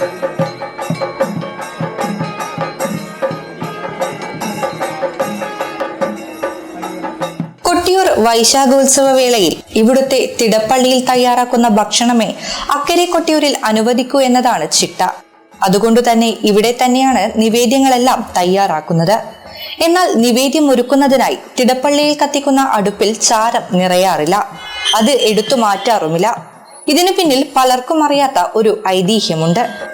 കൊട്ടിയൂർ വൈശാഖോത്സവ വേളയിൽ ഇവിടുത്തെ തിടപ്പള്ളിയിൽ തയ്യാറാക്കുന്ന ഭക്ഷണമേ അക്കരെ കൊട്ടിയൂരിൽ അനുവദിക്കൂ എന്നതാണ് ചിട്ട. അതുകൊണ്ട് തന്നെ ഇവിടെ തന്നെയാണ് നിവേദ്യങ്ങളെല്ലാം തയ്യാറാക്കുന്നത്. എന്നാൽ നിവേദ്യം ഒരുക്കുന്നതിനായി തിടപ്പള്ളിയിൽ കത്തിക്കുന്ന അടുപ്പിൽ ചാരം നിറയാറില്ല. അത് എടുത്തു മാറ്റാറുമില്ല. ഇതിനു പിന്നിൽ പലർക്കും അറിയാത്ത ഒരു ഐതിഹ്യമുണ്ട്.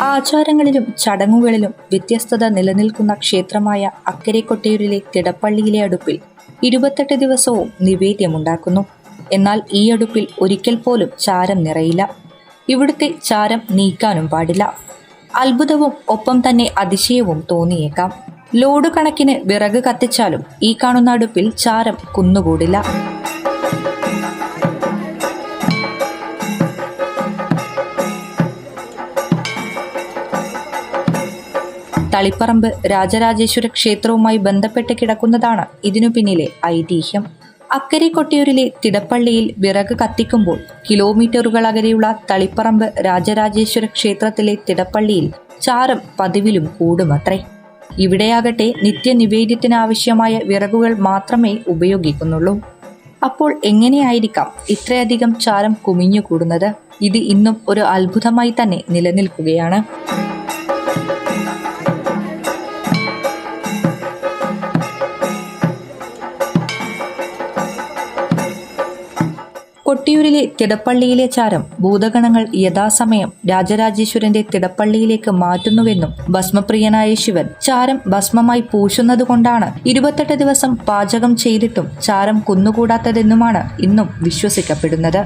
ആചാരങ്ങളിലും ചടങ്ങുകളിലും വ്യത്യസ്തത നിലനിൽക്കുന്ന ക്ഷേത്രമായ അക്കരെ കൊട്ടിയൂരിലെ തിടപ്പള്ളിയിലെ അടുപ്പിൽ ഇരുപത്തെട്ട് ദിവസവും നിവേദ്യമുണ്ടാക്കുന്നു. എന്നാൽ ഈ അടുപ്പിൽ ഒരിക്കൽ പോലും ചാരം നിറയില്ല. ഇവിടുത്തെ ചാരം നീക്കാനും പാടില്ല. അത്ഭുതവും ഒപ്പം തന്നെ അതിശയവും തോന്നിയേക്കാം. ലോഡ് കണക്കിന് വിറക് കത്തിച്ചാലും ഈ കാണുന്ന അടുപ്പിൽ ചാരം കുന്നുകൂടില്ല. തളിപ്പറമ്പ് രാജരാജേശ്വര ക്ഷേത്രവുമായി ബന്ധപ്പെട്ട് കിടക്കുന്നതാണ് ഇതിനു പിന്നിലെ ഐതിഹ്യം. അക്കരെ കൊട്ടിയൂരിലെ തിടപ്പള്ളിയിൽ വിറക് കത്തിക്കുമ്പോൾ കിലോമീറ്ററുകൾ അകലെയുള്ള തളിപ്പറമ്പ് രാജരാജേശ്വര ക്ഷേത്രത്തിലെ തിടപ്പള്ളിയിൽ ചാരം പതിവിലും കൂടുമത്രേ. ഇവിടെയാകട്ടെ നിത്യനിവേദ്യത്തിനാവശ്യമായ വിറകുകൾ മാത്രമേ ഉപയോഗിക്കുന്നുള്ളൂ. അപ്പോൾ എങ്ങനെയായിരിക്കാം ഇത്രയധികം ചാരം കുമിഞ്ഞുകൂടുന്നത്? ഇത് ഇന്നും ഒരു അത്ഭുതമായി തന്നെ നിലനിൽക്കുകയാണ്. കൊട്ടിയൂരിലെ തിടപ്പള്ളിയിലെ ചാരം ഭൂതഗണങ്ങൾ യഥാസമയം രാജരാജേശ്വരന്റെ തിടപ്പള്ളിയിലേക്ക് മാറ്റുന്നുവെന്നും ഭസ്മപ്രിയനായ ശിവൻ ചാരം ഭസ്മമായി പൂശുന്നതുകൊണ്ടാണ് ഇരുപത്തെട്ട് ദിവസം പാചകം ചെയ്തിട്ടും ചാരം കുന്നുകൂടാത്തതെന്നുമാണ് ഇന്നും വിശ്വസിക്കപ്പെടുന്നത്.